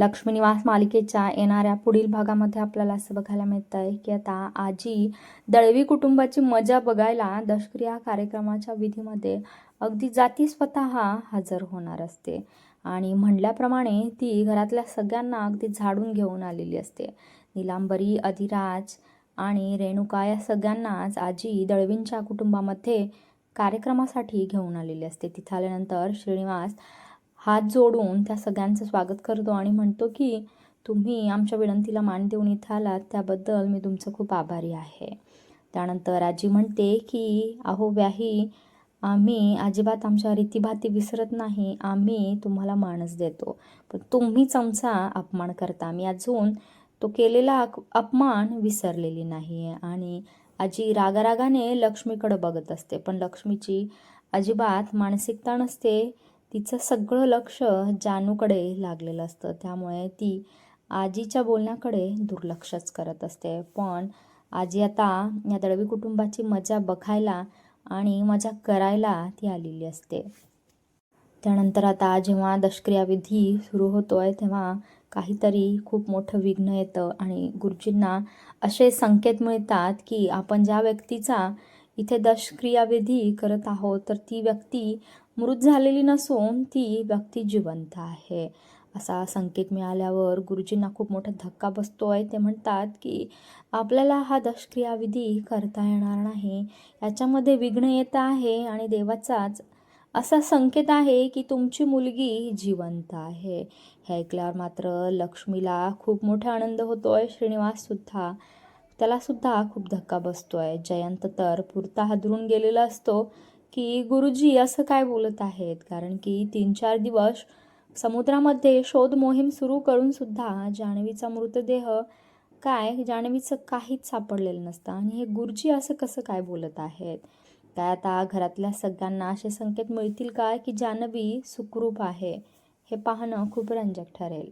लक्ष्मीनिवास मालिकेच्या येणाऱ्या पुढील भागामध्ये आपल्याला असं बघायला मिळतं आहे की आता आजी दळवी कुटुंबाची मजा बघायला दशक्रिया कार्यक्रमाच्या विधीमध्ये अगदी जाती स्वतः हजर होणार असते. आणि म्हणल्याप्रमाणे ती घरातल्या सगळ्यांना अगदी झाडून घेऊन आलेली असते. निलांबरी अधिराज आणि रेणुका या सगळ्यांनाच आजी दळवींच्या कुटुंबामध्ये कार्यक्रमासाठी घेऊन आलेली असते. तिथं आल्यानंतर श्रीनिवास हात जोडून त्या सगळ्यांचं स्वागत करतो आणि म्हणतो की तुम्ही आमच्या विनंतीला मान देऊन इथं आलात त्याबद्दल मी तुमचं खूप आभारी आहे. त्यानंतर आजी म्हणते की अहो व्याही आम्ही अजिबात आमच्या रीतीभाती विसरत नाही आम्ही तुम्हाला मानच देतो. पण तुम्हीच आमचा अपमान करता. आम्ही अजून तो केलेला अपमान विसरलेली नाही. आहे आणि आजी रागारागाने लक्ष्मीकडं बघत असते. पण लक्ष्मीची अजिबात मानसिकता नसते. तिचं सगळं लक्ष जानूकडे लागलेलं असतं. त्यामुळे ती आजीच्या बोलण्याकडे दुर्लक्षच करत असते. पण आजी आता या दळवी कुटुंबाची मजा बघायला आणि मजा करायला ती आलेली असते. त्यानंतर आता जेव्हा दशक्रिया विधी सुरू होतो आहे तेव्हा काहीतरी खूप मोठं विघ्न येतं आणि गुरुजींना असे संकेत मिळतात की आपण ज्या व्यक्तीचा इथे दशक्रियाविधी करत आहोत तर ती व्यक्ती मृत झालेली नसून ती व्यक्ती जिवंत आहे. असा संकेत मिळाल्यावर गुरुजींना खूप मोठा धक्का बसतो आहे ते म्हणतात की आपल्याला हा दशक्रियाविधी करता येणार नाही. याच्यामध्ये विघ्न येत आहे आणि देवाचाच असा संकेत आहे की तुमची मुलगी जिवंत आहे. हे ऐकल्यावर मात्र लक्ष्मीला खूप मोठा आनंद होतो आहे श्रीनिवाससुद्धा त्यालासुद्धा खूप धक्का बसतो आहे जयंत तर पुरता हादरून गेलेला असतो की गुरुजी असं काय बोलत आहेत? कारण की तीन चार दिवस समुद्रामध्ये शोध मोहीम सुरू करून सुद्धा जान्हवीचा मृतदेह काय जान्हवीचं काहीच सापडलेलं नसतं. आणि हे गुरुजी असं कसं काय बोलत आहेत? काय आता घरातल्या सगळ्यांना असे संकेत मिळतील काय की जान्हवी सुखरूप आहे? हे पाहणं खूप रंजक ठरेल.